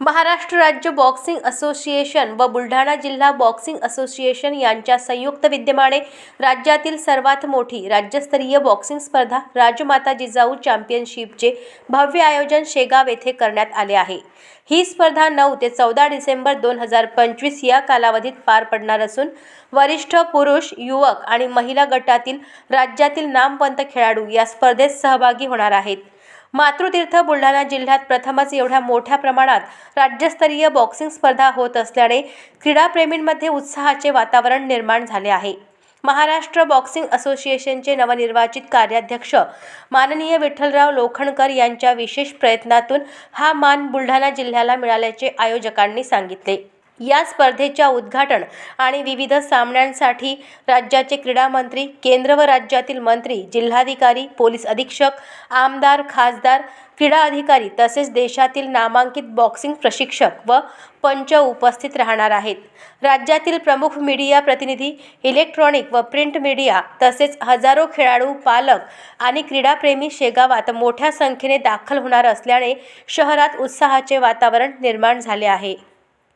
महाराष्ट्र राज्य boxing association व बुलढाणा जिल्हा बॉक्सिंग असोसिएशन यांच्या संयुक्त विद्यमाने राज्यातील सर्वात मोठी राज्यस्तरीय बॉक्सिंग स्पर्धा राजमाता जिजाऊ चॅम्पियनशिपचे भव्य आयोजन शेगाव येथे करण्यात आले आहे. ही स्पर्धा नऊ ते चौदा डिसेंबर दोन हजार पंचवीस या कालावधीत पार पडणार असून वरिष्ठ पुरुष युवक आणि महिला गटातील राज्यातील नामवंत खेळाडू या स्पर्धेत सहभागी होणार आहेत. मातृतीर्थ बुलढाणा जिल्ह्यात प्रथमच एवढ्या मोठ्या प्रमाणात राज्यस्तरीय बॉक्सिंग स्पर्धा होत असल्याने क्रीडाप्रेमींमध्ये उत्साहाचे वातावरण निर्माण झाले आहे. महाराष्ट्र बॉक्सिंग असोसिएशनचे नवनिर्वाचित कार्याध्यक्ष माननीय विठ्ठलराव लोखंडकर यांच्या विशेष प्रयत्नातून हा मान बुलढाणा जिल्ह्याला मिळाल्याचे आयोजकांनी सांगितले. या स्पर्धेच्या उद्घाटन आणि विविध सामन्यांसाठी राज्याचे क्रीडा मंत्री केंद्र व राज्यातील मंत्री जिल्हाधिकारी पोलीस अधीक्षक आमदार खासदार क्रीडा अधिकारी तसेच देशातील नामांकित बॉक्सिंग प्रशिक्षक व पंच उपस्थित राहणार आहेत. राज्यातील प्रमुख मीडिया प्रतिनिधी इलेक्ट्रॉनिक व प्रिंट मीडिया तसेच हजारो खेळाडू पालक आणि क्रीडाप्रेमी शेगावात मोठ्या संख्येने दाखल होणार असल्याने शहरात उत्साहाचे वातावरण निर्माण झाले आहे.